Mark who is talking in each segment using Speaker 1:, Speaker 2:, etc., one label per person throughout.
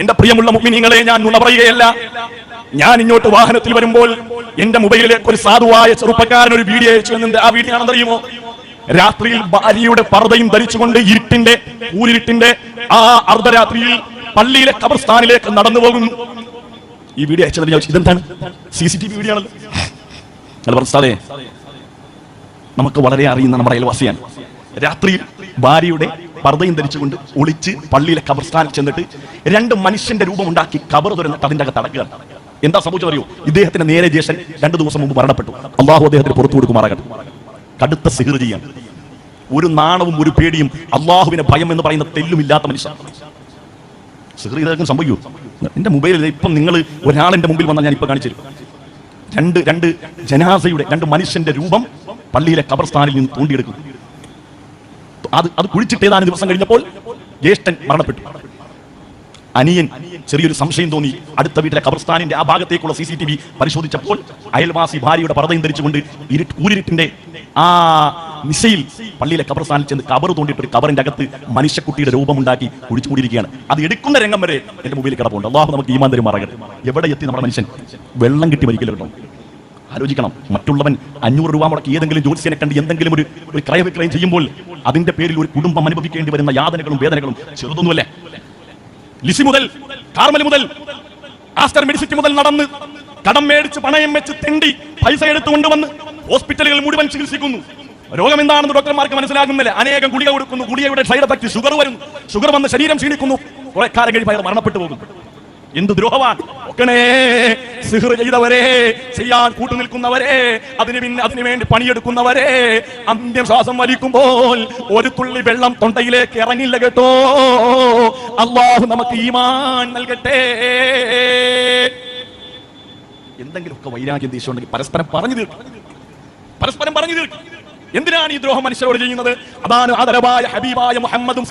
Speaker 1: എന്റെ പ്രിയമുള്ള മുഗ്മിനിങ്ങളെ ഞാൻ നുണ പറയുകയല്ല. ഞാൻ ഇങ്ങോട്ട് വാഹനത്തിൽ വരുമ്പോൾ എന്റെ മൊബൈലിലേക്ക് ഒരു സാധുവായ ചെറുപ്പക്കാരൻ ഒരു വീഡിയോ അയച്ചു എന്നുണ്ട് ആ വീഡിയോ ആണെന്നറിയുമോ? രാത്രിയിൽ ഭാര്യയുടെ പർദ്ദയും ധരിച്ചുകൊണ്ട് ഇരുട്ടിന്റെ ഊരിട്ടിന്റെ ആ അർദ്ധരാത്രിയിൽ പള്ളിയിലെ കബർസ്ഥാനിലേക്ക് നടന്നു പോകുന്നു ഈ വീഡിയോ അയച്ചത് ഞാൻ ഇതെന്താണ്? C C T V video നമുക്ക് വളരെ അറിയുന്ന നമ്മുടെ അയൽവാസിയാണ്. രാത്രിയിൽ ഭാര്യയുടെ പർദ്ദയും ധരിച്ചുകൊണ്ട് ഒളിച്ച് പള്ളിയിലെ കബർസ്ഥാനിൽ ചെന്നിട്ട് രണ്ട് മനുഷ്യന്റെ രൂപമുണ്ടാക്കി കബർ തുറന്നിട്ട് അതിന്റെ അകത്ത് അടക്കുക. എന്താ സംഭവിച്ചത് അറിയോ? ഇദ്ദേഹത്തിന്റെ നേരെ ജേഷൻ രണ്ടു ദിവസം മുമ്പ് മരണപ്പെട്ടു. അള്ളാഹു അദ്ദേഹത്തിന് പുറത്തു കൊടുക്കുമാറാകട്ടെ. കടുത്ത സിഹർ ചെയ്യാൻ. ഒരു നാണവും ഒരു പേടിയും അള്ളാഹുവിനെ ഭയം എന്ന് പറയുന്ന തെല്ലുമില്ലാത്ത മനുഷ്യൻ. സിഹർ ഇതൊക്കെ സംഭവിക്കൂ? എന്റെ മൊബൈലിൽ ഇപ്പം നിങ്ങൾ ഒരാളെന്റെ മുമ്പിൽ വന്നാൽ ഞാൻ ഇപ്പൊ കാണിച്ചു രണ്ട് രണ്ട് ജനാസയുടെ രണ്ട് മനുഷ്യന്റെ രൂപം പള്ളിയിലെ കബർസ്ഥാനിൽ നിന്ന് തോണ്ടിയെടുക്കും. അത് അത് കുഴിച്ചിട്ട് ഏതാനും ദിവസം കഴിഞ്ഞപ്പോൾ ജ്യേഷ്ഠൻ മരണപ്പെട്ടു. അനിയൻ ചെറിയൊരു സംശയം തോന്നി. അടുത്ത വീട്ടിലെ കബർസ്ഥാനിന്റെ ആ ഭാഗത്തേക്കുള്ള സി സി ടി വി പരിശോധിച്ചപ്പോൾ അയൽവാസി ഭാര്യയുടെ പർദ്ദയും ധരിച്ചുകൊണ്ട് ഇരുട്ട് ആ നിശയിൽ പള്ളിയിലെ കബർസ്ഥാനിൽ ചെന്ന് കബർ തോണ്ടിയിട്ട് ഒരു കബറിന്റെ അകത്ത് മനുഷ്യക്കുട്ടിയുടെ രൂപമുണ്ടാക്കി കുഴിച്ചു കൂടിയിരിക്കുകയാണ് അത് എടുക്കുന്ന രംഗം വരെ എന്റെ മുമ്പിൽ കിടപ്പുണ്ട്. അള്ളാഹു നമുക്ക് ഈമാൻ തരുമാറാകട്ടെ. എവിടെ എത്തി നമ്മുടെ മനുഷ്യൻ? വെള്ളം കിട്ടി മരിക്കലുണ്ടോ? ആലോചിക്കണം. മറ്റുള്ളവൻ അഞ്ഞൂറ് രൂപ മുടക്കി ഏതെങ്കിലും ജ്യോത്സ്യനെ കണ്ട് എന്തെങ്കിലും ഒരു ഒരു ക്രയവിക്രയം ചെയ്യുമ്പോൾ അതിന്റെ പേരിൽ ഒരു കുടുംബം അനുഭവിക്കേണ്ടി വരുന്ന യാതനകളും വേദനകളും ചെറുതൊന്നുമല്ലേ. ലിസി മുതൽ കാർമൽ മുതൽ ആസ്റ്റർ മെഡിസിറ്റി മുതൽ നടന്ന് കടം മേടിച്ച് പണയം വെച്ച് തെണ്ടി പൈസ എടുത്തു കൊണ്ടുവന്ന് ഹോസ്പിറ്റലുകൾ മുഴുവൻ ചികിത്സിക്കുന്നു. രോഗം എന്താണെന്ന് ഡോക്ടർമാർക്ക് മനസ്സിലാകുന്നില്ല. അനേകം ഗുളിക കൊടുക്കുന്നു. ഗുളികയുടെ സൈഡ് എഫക്ട് ഷുഗർ വരുന്നു. ഷുഗർ വന്ന് ശരീരം ക്ഷീണിക്കുന്നു. കുറെ കാലം കഴിയുമ്പോൾ അയാൾ മരണപ്പെട്ടു പോകും. എന്ത് ദ്രോഹവാൻ? ഒക്കണേ സിഹർ ചെയ്തവരെ ചെയ്യാൻ കൂട്ടുനിൽക്കുന്നവരെ അതിന് പിന്നെ അതിനു വേണ്ടി പണിയെടുക്കുന്നവരെ അന്ത്യം ശ്വാസം വലിക്കുമ്പോൾ ഒരു തുള്ളി വെള്ളം തൊണ്ടയിലേക്ക് ഇറങ്ങില്ല കേട്ടോ. അള്ളാഹു നമുക്ക് ഈമാൻ നൽകട്ടെ. എന്തെങ്കിലുമൊക്കെ വൈരാഗ്യം ദേശമുണ്ടെങ്കിൽ പരസ്പരം പറഞ്ഞു തീർക്കും. പരസ്പരം പറഞ്ഞു തീർക്കും. എന്തിനാണ് ഈ ദ്രോഹം മനുഷ്യരോട് ചെയ്യുന്നത്? അതാണ് ആദരവായ ഹബീബായ മുഹമ്മദ്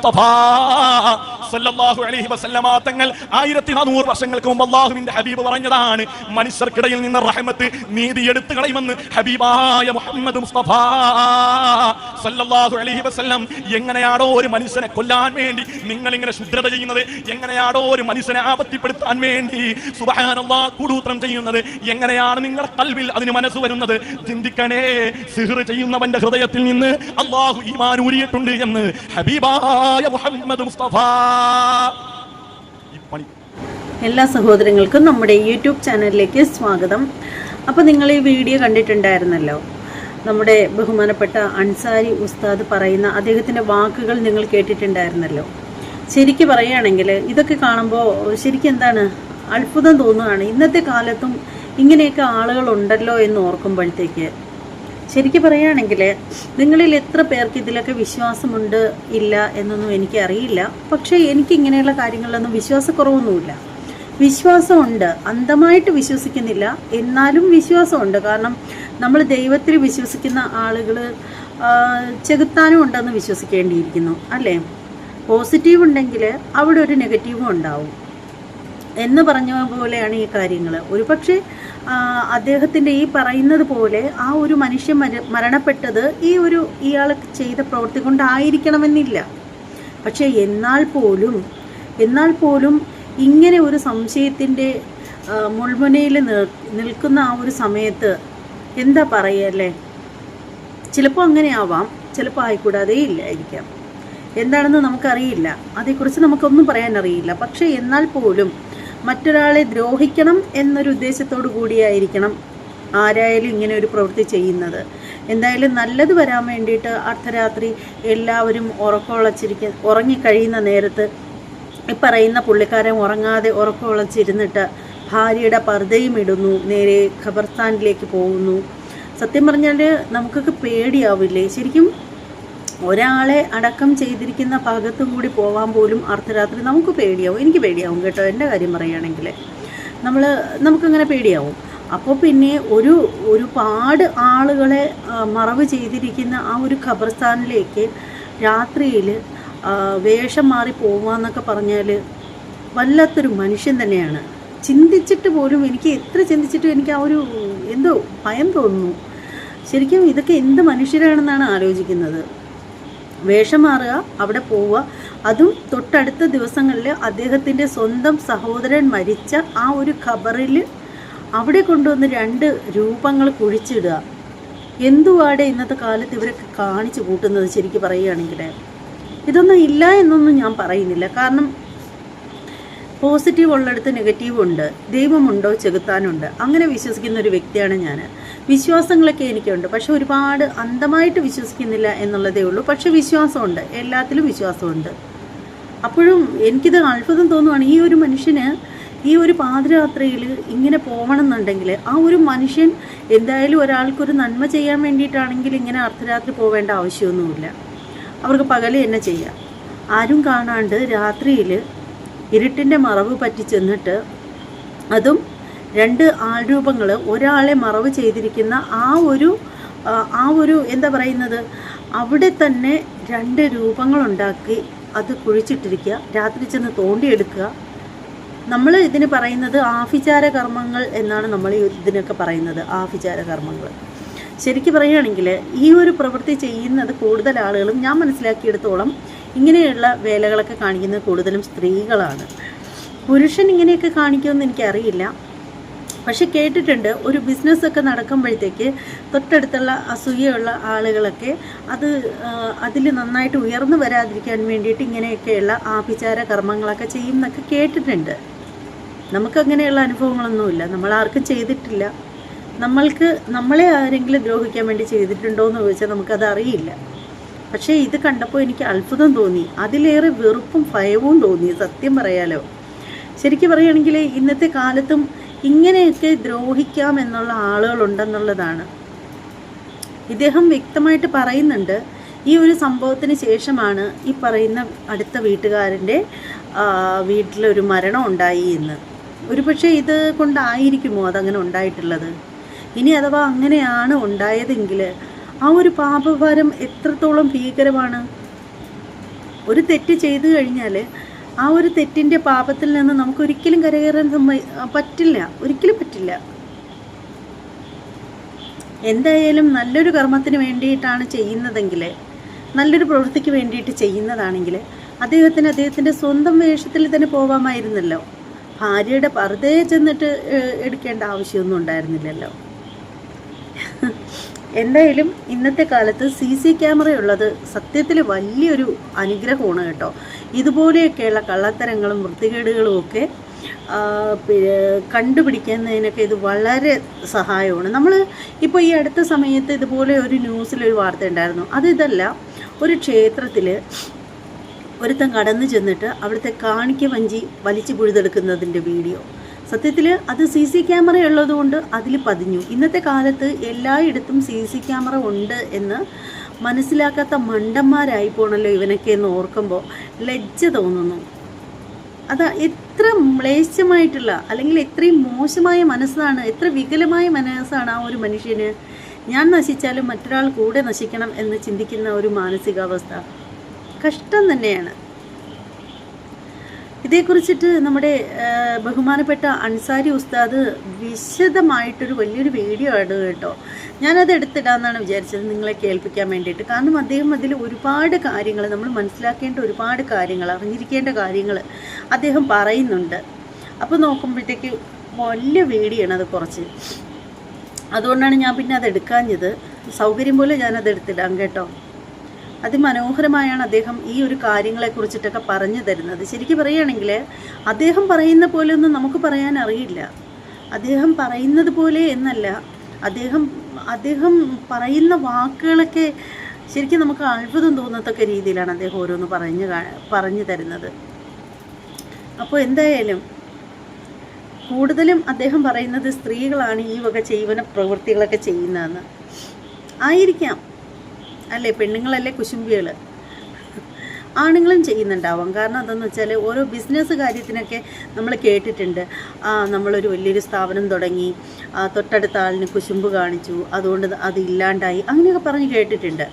Speaker 1: സല്ലല്ലാഹു അലൈഹി വസല്ലമ തങ്ങൾ ആയിരത്തി നാനൂറ് വർഷങ്ങൾക്ക് മുമ്പ് അള്ളാഹുവിന്റെ ഹബീബ് പറഞ്ഞതാണ് മനുഷ്യർക്കിടയിൽ നിന്ന് റഹ്മത്ത് നീതി എടുത്തു കളയുമെന്ന് ഹബീബായ മുഹമ്മദ് സല്ലല്ലാഹു അലൈഹി വസല്ലം എങ്ങനെയാണോ ഒരു മനുഷ്യനെ കൊല്ലാൻ വേണ്ടി നിങ്ങൾ ഇങ്ങനെ ശുദ്രത ചെയ്യുന്നത് എങ്ങനെയാണോ ഒരു മനുഷ്യനെ ആപത്തിപ്പെടുത്താൻ വേണ്ടി സുബ്ഹാനല്ലാഹ് കൂടൂത്രം ചെയ്യുന്നത് എങ്ങനെയാണ് നിങ്ങളുടെ കൽവിൽ അതിന് മനസ്സ് വരുന്നത്? ചിന്തിക്കണേ സിഹർ ചെയ്യുന്നവന്റെ ഹൃദയത്തിൽ നിന്ന് അള്ളാഹു ഈമാൻ ഊരിയിട്ടുണ്ട് എന്ന് ഹബീബായ മുഹമ്മദ് മുസ്തഫ.
Speaker 2: എല്ലാ സഹോദരങ്ങൾക്കും നമ്മുടെ യൂട്യൂബ് ചാനലിലേക്ക് സ്വാഗതം. അപ്പോൾ നിങ്ങൾ ഈ വീഡിയോ കണ്ടിട്ടുണ്ടായിരുന്നല്ലോ നമ്മുടെ ബഹുമാനപ്പെട്ട അൻസാരി ഉസ്താദ് പറയുന്ന അദ്ദേഹത്തിന്റെ വാക്കുകൾ നിങ്ങൾ കേട്ടിട്ടുണ്ടായിരുന്നല്ലോ. ശരിക്ക് പറയുകയാണെങ്കിൽ ഇതൊക്കെ കാണുമ്പോൾ ശരിക്കും എന്താണ് അത്ഭുതം തോന്നുകയാണ്. ഇന്നത്തെ കാലത്തും ഇങ്ങനെയൊക്കെ ആളുകളുണ്ടല്ലോ എന്ന് ഓർക്കുമ്പോഴത്തേക്ക് ശരിക്കും പറയുകയാണെങ്കിൽ നിങ്ങളിൽ എത്ര പേർക്ക് ഇതിലൊക്കെ വിശ്വാസമുണ്ട് ഇല്ല എന്നൊന്നും എനിക്കറിയില്ല. പക്ഷേ എനിക്ക് ഇങ്ങനെയുള്ള കാര്യങ്ങളിലൊന്നും വിശ്വാസക്കുറവൊന്നുമില്ല. വിശ്വാസമുണ്ട്. അന്ധമായിട്ട് വിശ്വസിക്കുന്നില്ല. എന്നാലും വിശ്വാസമുണ്ട്. കാരണം നമ്മൾ ദൈവത്തിൽ വിശ്വസിക്കുന്ന ആളുകൾ ചെകുത്താനും ഉണ്ടെന്ന് വിശ്വസിക്കേണ്ടിയിരിക്കുന്നു. അല്ലേ? പോസിറ്റീവ് ഉണ്ടെങ്കിൽ അവിടെ ഒരു നെഗറ്റീവും ഉണ്ടാവും. എന്ന് പറഞ്ഞ പോലെയാണ് ഈ കാര്യങ്ങൾ ഒരുപക്ഷെ അദ്ദേഹത്തിന്റെ ഈ പറയുന്നത് പോലെ ആ ഒരു മനുഷ്യൻ മര മരണപ്പെട്ടത് ഈ ഒരു ഇയാൾ ചെയ്ത പ്രവൃത്തി കൊണ്ടായിരിക്കണമെന്നില്ല. പക്ഷേ എന്നാൽ പോലും എന്നാൽ പോലും ഇങ്ങനെ ഒരു സംശയത്തിന്റെ മുൾമുനയിൽ നിൽക്കുന്ന ആ ഒരു സമയത്ത് എന്താ പറയല്ലേ ചിലപ്പോൾ അങ്ങനെ ആവാം ചിലപ്പോൾ ആയിക്കൂടാതെ ഇല്ലായിരിക്കാം. എന്താണെന്ന് നമുക്കറിയില്ല. അതേക്കുറിച്ച് നമുക്കൊന്നും പറയാനറിയില്ല. പക്ഷേ എന്നാൽ പോലും മറ്റൊരാളെ ദ്രോഹിക്കണം എന്നൊരു ഉദ്ദേശത്തോടു കൂടിയായിരിക്കണം ആരായാലും ഇങ്ങനെ ഒരു പ്രവൃത്തി ചെയ്യുന്നത്. എന്തായാലും നല്ലത് വരാൻ വേണ്ടിയിട്ട് അർദ്ധരാത്രി എല്ലാവരും ഉറക്കമുളച്ചിരിക്ക ഉറങ്ങിക്കഴിയുന്ന നേരത്ത് പറയുന്ന പുള്ളിക്കാരൻ ഉറങ്ങാതെ ഉറക്കമുളച്ചിരുന്നിട്ട് ഭാര്യയുടെ പർദ്ദയും ഇടുന്നു നേരെ ഖബർസ്ഥാനിലേക്ക് പോകുന്നു. സത്യം പറഞ്ഞാൽ നമുക്കൊക്കെ പേടിയാവില്ലേ? ശരിക്കും ഒരാളെ അടക്കം ചെയ്തിരിക്കുന്ന ഭാഗത്തും കൂടി പോകാൻ പോലും അർദ്ധരാത്രി നമുക്ക് പേടിയാവും. എനിക്ക് പേടിയാവും കേട്ടോ എന്റെ കാര്യം പറയുകയാണെങ്കിൽ നമ്മൾ നമുക്കങ്ങനെ പേടിയാവും. അപ്പോൾ പിന്നെ ഒരു ഒരുപാട് ആളുകളെ മറവ് ചെയ്തിരിക്കുന്ന ആ ഒരു ഖബർസ്ഥാനിലേക്ക് രാത്രിയിൽ വേഷം മാറി പോവാന്നൊക്കെ പറഞ്ഞാൽ വല്ലാത്തൊരു മനുഷ്യൻ തന്നെയാണ്. ചിന്തിച്ചിട്ട് പോലും എനിക്ക് എത്ര ചിന്തിച്ചിട്ടും എനിക്ക് ആ ഒരു എന്തോ ഭയം തോന്നുന്നു. ശരിക്കും ഇതൊക്കെ എന്ത് മനുഷ്യരാണെന്നാണ് ആലോചിക്കുന്നത്. വേഷം മാറുക അവിടെ പോവുക. അതും തൊട്ടടുത്ത ദിവസങ്ങളിൽ അദ്ദേഹത്തിന്റെ സ്വന്തം സഹോദരൻ മരിച്ച ആ ഒരു ഖബറിൽ അവിടെ കൊണ്ടുവന്ന് രണ്ട് രൂപങ്ങൾ കുഴിച്ചിടുക. എന്തുവാടെ ഇന്നത്തെ കാലത്ത് ഇവരൊക്കെ കാണിച്ചു കൂട്ടുന്നത് ശരിക്കും പറയുകയാണെങ്കിൽ ഇതൊന്നും ഇല്ല എന്നൊന്നും ഞാൻ പറയുന്നില്ല. കാരണം പോസിറ്റീവ് ഉള്ളിടത്ത് നെഗറ്റീവ് ഉണ്ട് ദൈവമുണ്ടോ ചെകുത്താനുണ്ട് അങ്ങനെ വിശ്വസിക്കുന്ന ഒരു വ്യക്തിയാണ് ഞാൻ. വിശ്വാസങ്ങളൊക്കെ എനിക്കുണ്ട് പക്ഷെ ഒരുപാട് അന്ധമായിട്ട് വിശ്വസിക്കുന്നില്ല എന്നുള്ളതേ ഉള്ളൂ. പക്ഷെ വിശ്വാസമുണ്ട് എല്ലാത്തിലും വിശ്വാസമുണ്ട്. അപ്പോഴും എനിക്കിത് അത്ഭുതം തോന്നുവാണ് ഈ ഒരു മനുഷ്യന് ഈ ഒരു പാതിരാത്രിയിൽ ഇങ്ങനെ പോകണമെന്നുണ്ടെങ്കിൽ ആ ഒരു മനുഷ്യൻ എന്തായാലും ഒരാൾക്കൊരു നന്മ ചെയ്യാൻ വേണ്ടിയിട്ടാണെങ്കിൽ ഇങ്ങനെ അർദ്ധരാത്രി പോവേണ്ട ആവശ്യമൊന്നുമില്ല. അവർക്ക് പകൽ തന്നെ ചെയ്യാം. ആരും കാണാണ്ട് രാത്രിയിൽ ഇരുട്ടിന്റെ മറവ് പറ്റി ചെന്നിട്ട് അതും രണ്ട് ആൾരൂപങ്ങൾ ഒരാളെ മറവ് ചെയ്തിരിക്കുന്ന ആ ഒരു ആ, ഒരു എന്താ പറയുന്നത്? അവിടെ തന്നെ രണ്ട് രൂപങ്ങളുണ്ടാക്കി അത് കുഴിച്ചിട്ടിരിക്കുക രാത്രി ചെന്ന് തോണ്ടിയെടുക്കുക. നമ്മൾ ഇതിന് പറയുന്നത് ആഭിചാര കർമ്മങ്ങൾ എന്നാണ് നമ്മൾ ഇതിനൊക്കെ പറയുന്നത് ആഭിചാര കർമ്മങ്ങൾ. ശരിക്കും പറയുകയാണെങ്കിൽ ഈ ഒരു പ്രവൃത്തി ചെയ്യുന്നത് കൂടുതൽ ആളുകളും ഞാൻ മനസ്സിലാക്കിയെടുത്തോളം ഇങ്ങനെയുള്ള വേലകളൊക്കെ കാണിക്കുന്നത് കൂടുതലും സ്ത്രീകളാണ്. പുരുഷൻ ഇങ്ങനെയൊക്കെ കാണിക്കുമെന്ന് എനിക്കറിയില്ല. പക്ഷെ കേട്ടിട്ടുണ്ട് ഒരു ബിസിനസ്സൊക്കെ നടക്കുമ്പോഴത്തേക്ക് തൊട്ടടുത്തുള്ള അസൂയയുള്ള ആളുകളൊക്കെ അത് അതിൽ നന്നായിട്ട് ഉയർന്നു വരാതിരിക്കാൻ വേണ്ടിയിട്ട് ഇങ്ങനെയൊക്കെയുള്ള ആഭിചാര കർമ്മങ്ങളൊക്കെ ചെയ്യും എന്നൊക്കെ കേട്ടിട്ടുണ്ട്. നമുക്കങ്ങനെയുള്ള അനുഭവങ്ങളൊന്നുമില്ല. നമ്മൾ ആർക്കും ചെയ്തിട്ടില്ല. നമ്മൾക്ക് നമ്മളെ ആരെങ്കിലും ദ്രോഹിക്കാൻ വേണ്ടി ചെയ്തിട്ടുണ്ടോ എന്ന് ചോദിച്ചാൽ നമുക്കത് അറിയില്ല പക്ഷേ ഇത് കണ്ടപ്പോൾ എനിക്ക് അത്ഭുതം തോന്നി. അതിലേറെ വെറുപ്പും ഭയവും തോന്നി സത്യം പറയാലോ. ശരിക്കും പറയുകയാണെങ്കിൽ ഇന്നത്തെ കാലത്തും ഇങ്ങനെയൊക്കെ ദ്രോഹിക്കാം എന്നുള്ള ആളുകളുണ്ടെന്നുള്ളതാണ്. ഇദ്ദേഹം വ്യക്തമായിട്ട് പറയുന്നുണ്ട് ഈ ഒരു സംഭവത്തിന് ശേഷമാണ് ഈ പറയുന്ന അടുത്ത വീട്ടുകാരന്റെ വീട്ടിലൊരു മരണം ഉണ്ടായി എന്ന്. ഒരുപക്ഷെ ഇത് കൊണ്ടായിരിക്കുമോ അതങ്ങനെ ഉണ്ടായിട്ടുള്ളത്? ഇനി അഥവാ അങ്ങനെയാണ് ഉണ്ടായതെങ്കിൽ ആ ഒരു പാപഭാരം എത്രത്തോളം ഭീകരമാണ്? ഒരു തെറ്റ് ചെയ്തു കഴിഞ്ഞാൽ ആ ഒരു തെറ്റിന്റെ പാപത്തിൽ നിന്ന് നമുക്ക് ഒരിക്കലും കരകയറാൻ പറ്റില്ല. ഒരിക്കലും പറ്റില്ല. എന്തായാലും നല്ലൊരു കർമ്മത്തിന് വേണ്ടിയിട്ടാണ് ചെയ്യുന്നതെങ്കിൽ നല്ലൊരു പ്രവൃത്തിക്ക് വേണ്ടിയിട്ട് ചെയ്യുന്നതാണെങ്കിൽ അദ്ദേഹത്തിന് അദ്ദേഹത്തിന്റെ സ്വന്തം വേഷത്തിൽ തന്നെ പോകാമായിരുന്നല്ലോ ഭാര്യയുടെ പറുതേ ചെന്നിട്ട് എടുക്കേണ്ട ആവശ്യമൊന്നും ഉണ്ടായിരുന്നില്ലല്ലോ. എന്തായാലും ഇന്നത്തെ കാലത്ത് സി സി ക്യാമറ ഉള്ളത് സത്യത്തിൽ വലിയൊരു അനുഗ്രഹമാണ് കേട്ടോ. ഇതുപോലെയൊക്കെയുള്ള കള്ളത്തരങ്ങളും വൃത്തികേടുകളും ഒക്കെ കണ്ടുപിടിക്കുന്നതിനൊക്കെ ഇത് വളരെ സഹായമാണ്. നമ്മൾ ഇപ്പോൾ ഈ അടുത്ത സമയത്ത് ഇതുപോലെ ഒരു ന്യൂസിലൊരു വാർത്ത ഉണ്ടായിരുന്നു. അത് ഇതല്ല ഒരു ക്ഷേത്രത്തിൽ ഒരുത്തൻ കടന്നു ചെന്നിട്ട് അവിടുത്തെ കാണിക്ക വഞ്ചി വലിച്ചു പുഴുതെടുക്കുന്നതിന്റെ വീഡിയോ. സത്യത്തിൽ അത് സി സി ക്യാമറ ഉള്ളതുകൊണ്ട് അതിൽ പതിഞ്ഞു. ഇന്നത്തെ കാലത്ത് എല്ലായിടത്തും സി സി ക്യാമറ ഉണ്ട് എന്ന് മനസ്സിലാക്കാത്ത മണ്ടന്മാരായി പോണല്ലോ ഇവനൊക്കെ എന്ന് ഓർക്കുമ്പോൾ ലജ്ജ തോന്നുന്നു. അതാ എത്ര മ്ലേച്ഛമായിട്ടുള്ള അല്ലെങ്കിൽ എത്രയും മോശമായ മനസ്സാണ് എത്ര വികലമായ മനസ്സാണ് ആ ഒരു മനുഷ്യന്. ഞാൻ നശിച്ചാലും മറ്റൊരാൾ കൂടെ നശിക്കണം എന്ന് ചിന്തിക്കുന്ന ഒരു മാനസികാവസ്ഥ. കഷ്ടം തന്നെയാണ്. ഇതേക്കുറിച്ചിട്ട് നമ്മുടെ ബഹുമാനപ്പെട്ട അൻസാരി ഉസ്താദ് വിശദമായിട്ടൊരു വലിയൊരു വീഡിയോ ആണ് കേട്ടോ. ഞാനത് എടുത്തിടാമെന്നാണ് വിചാരിച്ചത് നിങ്ങളെ കേൾപ്പിക്കാൻ വേണ്ടിയിട്ട്. കാരണം അദ്ദേഹം അതിൽ ഒരുപാട് കാര്യങ്ങൾ നമ്മൾ മനസ്സിലാക്കേണ്ട ഒരുപാട് കാര്യങ്ങൾ അറിഞ്ഞിരിക്കേണ്ട കാര്യങ്ങൾ അദ്ദേഹം പറയുന്നുണ്ട്. അപ്പോൾ നോക്കുമ്പോഴത്തേക്ക് വലിയ വീഡിയോ ആണ് അത് കുറച്ച്. അതുകൊണ്ടാണ് ഞാൻ പിന്നെ അത് എടുക്കാഞ്ഞത്. സൗകര്യം പോലെ ഞാനത് എടുത്തിടാം കേട്ടോ. അതിമനോഹരമായാണ് അദ്ദേഹം ഈ ഒരു കാര്യങ്ങളെ കുറിച്ചിട്ടൊക്കെ പറഞ്ഞു തരുന്നത്. ശരിക്കും പറയുകയാണെങ്കിൽ അദ്ദേഹം പറയുന്ന പോലെ ഒന്നും നമുക്ക് പറയാൻ അറിയില്ല. അദ്ദേഹം പറയുന്നത് പോലെ എന്നല്ല അദ്ദേഹം അദ്ദേഹം പറയുന്ന വാക്കുകളൊക്കെ ശരിക്കും നമുക്ക് അത്ഭുതം തോന്നത്തക്ക രീതിയിലാണ് അദ്ദേഹം ഓരോന്ന് പറഞ്ഞു പറഞ്ഞു തരുന്നത്. അപ്പോൾ എന്തായാലും കൂടുതലും അദ്ദേഹം പറയുന്നത് സ്ത്രീകളാണ് ഈ വക ചെയ്യുവന പ്രവൃത്തികളൊക്കെ ചെയ്യുന്നതെന്ന്. ആയിരിക്കാം. അല്ലേ പെണ്ണുങ്ങളല്ലേ കുശുമ്പികൾ ആണുങ്ങളും ചെയ്യുന്നുണ്ടാവാം. കാരണം എന്താണെന്ന് വെച്ചാൽ ഓരോ ബിസിനസ് കാര്യത്തിനൊക്കെ നമ്മൾ കേട്ടിട്ടുണ്ട്. ആ നമ്മളൊരു വലിയൊരു സ്ഥാപനം തുടങ്ങി തൊട്ടടുത്ത ആളിന് കുശുമ്പ് കാണിച്ചു അതുകൊണ്ട് അത് ഇല്ലാണ്ടായി അങ്ങനെയൊക്കെ പറഞ്ഞ് കേട്ടിട്ടുണ്ട്.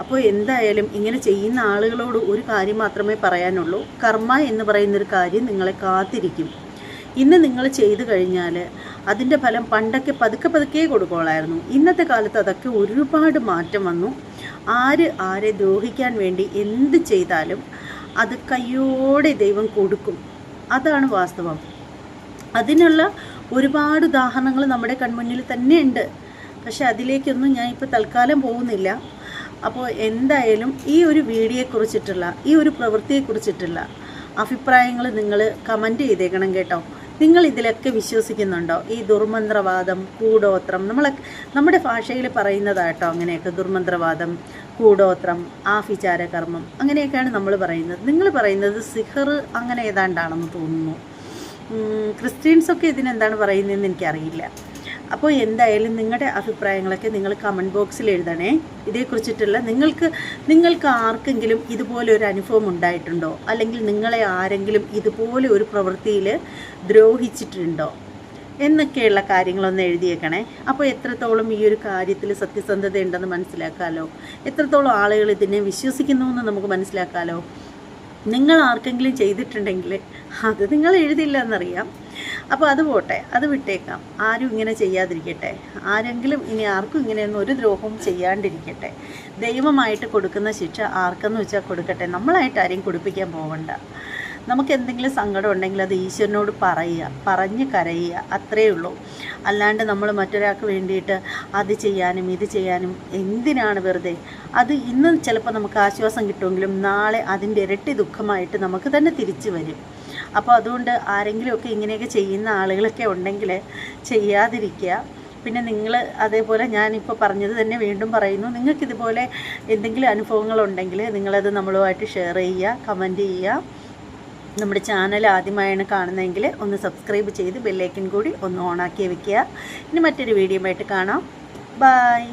Speaker 2: അപ്പോൾ എന്തായാലും ഇങ്ങനെ ചെയ്യുന്ന ആളുകളോട് ഒരു കാര്യം മാത്രമേ പറയാനുള്ളൂ. കർമ്മ എന്ന് പറയുന്നൊരു കാര്യം നിങ്ങളെ കാത്തിരിക്കും. ഇന്ന് നിങ്ങൾ ചെയ്തു കഴിഞ്ഞാൽ അതിന്റെ ഫലം പണ്ടൊക്കെ പതുക്കെ പതുക്കെ കൊടുക്കോളായിരുന്നു ഇന്നത്തെ കാലത്ത് അതൊക്കെ ഒരുപാട് മാറ്റം വന്നു. ആര് ആരെ ദ്രോഹിക്കാൻ വേണ്ടി എന്ത് ചെയ്താലും അത് കയ്യോടെ ദൈവം കൊടുക്കും. അതാണ് വാസ്തവം. അതിനുള്ള ഒരുപാട് ഉദാഹരണങ്ങൾ നമ്മുടെ കൺമുന്നിൽ തന്നെ ഉണ്ട്. പക്ഷെ അതിലേക്കൊന്നും ഞാൻ ഇപ്പോൾ തൽക്കാലം പോകുന്നില്ല. അപ്പോൾ എന്തായാലും ഈ ഒരു വീഡിയോയെക്കുറിച്ചിട്ടുള്ള ഈ ഒരു പ്രവൃത്തിയെക്കുറിച്ചിട്ടുള്ള അഭിപ്രായങ്ങൾ നിങ്ങൾ കമന്റ് ചെയ്തേക്കണം കേട്ടോ. നിങ്ങൾ ഇതിലൊക്കെ വിശ്വസിക്കുന്നുണ്ടോ? ഈ ദുർമന്ത്രവാദം കൂടോത്രം നമ്മളെ നമ്മുടെ ഭാഷയിൽ പറയുന്നതാട്ടോ അങ്ങനെയൊക്കെ ദുർമന്ത്രവാദം കൂടോത്രം ആഭിചാരകർമ്മം അങ്ങനെയൊക്കെയാണ് നമ്മൾ പറയുന്നത്. നിങ്ങൾ പറയുന്നത് സിഹർ അങ്ങനെ ഏതാണ്ടാണെന്ന് തോന്നുന്നു. ക്രിസ്ത്യൻസൊക്കെ ഇതിനെന്താണ് പറയുന്നതെന്ന് എനിക്കറിയില്ല. അപ്പോൾ എന്തായാലും നിങ്ങളുടെ അഭിപ്രായങ്ങളൊക്കെ നിങ്ങൾ കമന്റ് ബോക്സിൽ എഴുതണേ. ഇതേക്കുറിച്ചിട്ടുള്ള നിങ്ങൾക്ക് നിങ്ങൾക്ക് ആർക്കെങ്കിലും ഇതുപോലെ ഒരു അനുഭവം ഉണ്ടായിട്ടുണ്ടോ? അല്ലെങ്കിൽ നിങ്ങളെ ആരെങ്കിലും ഇതുപോലെ ഒരു പ്രവൃത്തിയിൽ ദ്രോഹിച്ചിട്ടുണ്ടോ? എന്നൊക്കെയുള്ള കാര്യങ്ങളൊന്ന് എഴുതിയേക്കണേ. അപ്പോൾ എത്രത്തോളം ഈ ഒരു കാര്യത്തിൽ സത്യസന്ധത ഉണ്ടെന്ന് മനസ്സിലാക്കാമല്ലോ എത്രത്തോളം ആളുകൾ ഇതിനെ വിശ്വസിക്കുന്നു എന്ന് നമുക്ക് മനസ്സിലാക്കാമല്ലോ നിങ്ങൾ ആർക്കെങ്കിലും ചെയ്തിട്ടുണ്ടെങ്കിൽ അത് നിങ്ങൾ എഴുതില്ല എന്നറിയാം അപ്പോൾ അത് പോട്ടെ അത് വിട്ടേക്കാം. ആരും ഇങ്ങനെ ചെയ്യാതിരിക്കട്ടെ. ആരെങ്കിലും ഇനി ആർക്കും ഇങ്ങനെയൊന്നും ഒരു ദ്രോഹവും ചെയ്യാണ്ടിരിക്കട്ടെ. ദൈവമായിട്ട് കൊടുക്കുന്ന ശിക്ഷ ആർക്കെന്ന് വെച്ചാൽ കൊടുക്കട്ടെ. നമ്മളായിട്ട് ആരെയും കൊടുപ്പിക്കാൻ പോകണ്ട നമുക്ക് എന്തെങ്കിലും സങ്കടം ഉണ്ടെങ്കിൽ അത് ഈശ്വരനോട് പറയുക പറഞ്ഞ് കരയുക അത്രയേ ഉള്ളൂ. അല്ലാണ്ട് നമ്മൾ മറ്റൊരാൾക്ക് വേണ്ടിയിട്ട് അത് ചെയ്യാനും ഇത് ചെയ്യാനും എന്തിനാണ് വെറുതെ? അത് ഇന്ന് ചിലപ്പോൾ നമുക്ക് ആശ്വാസം കിട്ടുമെങ്കിലും നാളെ അതിന്റെ ഇരട്ടി ദുഃഖമായിട്ട് നമുക്ക് തന്നെ തിരിച്ചു വരും. അപ്പോൾ അതുകൊണ്ട് ആരെങ്കിലുമൊക്കെ ഇങ്ങനെയൊക്കെ ചെയ്യുന്ന ആളുകളൊക്കെ ഉണ്ടെങ്കിൽ ചെയ്യാതിരിക്കുക. പിന്നെ നിങ്ങൾ അതേപോലെ ഞാനിപ്പോൾ പറഞ്ഞത് തന്നെ വീണ്ടും പറയുന്നു. നിങ്ങൾക്കിതുപോലെ എന്തെങ്കിലും അനുഭവങ്ങളുണ്ടെങ്കിൽ നിങ്ങളത് നമ്മളുമായിട്ട് ഷെയർ ചെയ്യുക കമന്റ് ചെയ്യുക. നമ്മുടെ ചാനൽ ആദ്യമായാണ് കാണുന്നതെങ്കിൽ ഒന്ന് സബ്സ്ക്രൈബ് ചെയ്ത് ബെല്ലൈക്കൻ കൂടി ഒന്ന് ഓണാക്കി വെക്കുക. ഇനി മറ്റൊരു വീഡിയോ ആയിട്ട് കാണാം. ബായ്